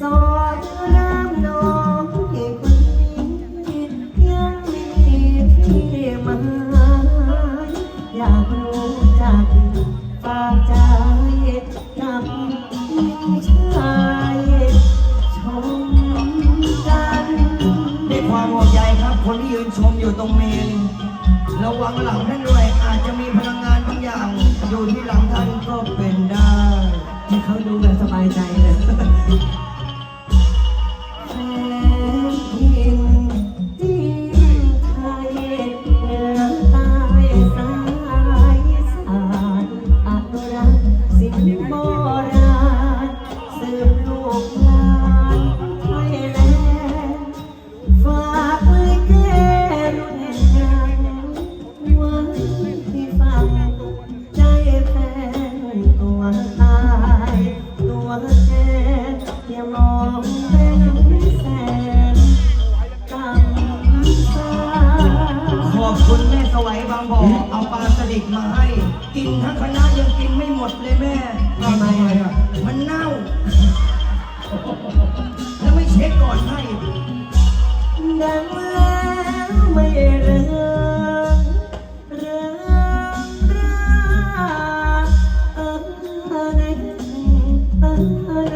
สอดน้ำนองให้คนนี้ยังไม่ได้มาอยากรู้จักฝากใจนำชายชมกันด้ความห่วใยครับ คนที่ยืนชมอยู่ตรงเมนระวังหลังท่านด้วย อาจจะมีพลังงานบางอย่าง อยู่ที่หลังท่านก็เป็นได้ให้เขาดูแบบสบายใจ ก คณะยังกินไม่หมดเลยแม่ ทำไมอะมันเน่า แล้วไม่เช็คก่อนให้ดังแล้วไม่เรืองเรืองราเออในเออใน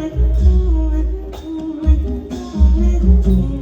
ดัง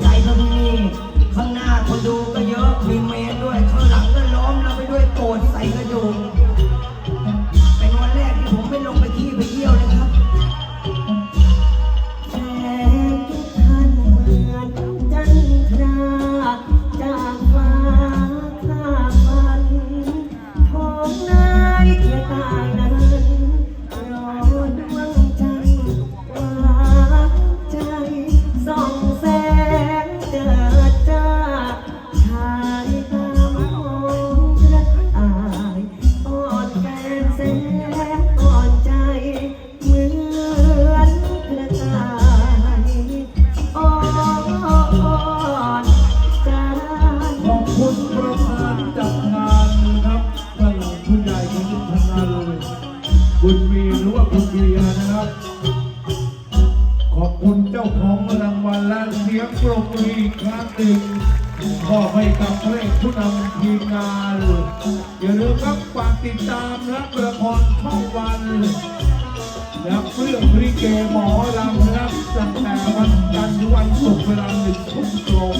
ใจเท่าที่นี่ ข้างหน้าคนดูก็เยอะมีเมนด้วย ข้างหลังก็ล้อมเราไปด้วยโกรธใส่กระดูกเป็นวันแรกที่ผมไม่ลงไปขี้ไปเยี่ยวเลยครับแฟนทุกท่านเหมือนจันทราจากฟ้าข้าฝันทองนายแค่ตายนั้น คุณประธานจัดงานนะครับท่านผู้ใหญ่ของทำงานเลยบุญมีหรือว่าคุณเบียนะครับ ขอบคุณเจ้าของรางวัลและเสียงปรบมือีกครั้งหนึ่งขอให้กับเพลงผู้นำทีมงานอย่าลืมครับฝากติดตามรับละครช่องวันนะครับเรื่องริเกหมอลำนะครับตั้งแต่วันจันทร์วันศุกร์เวลาหนึ่งทุ่มตรง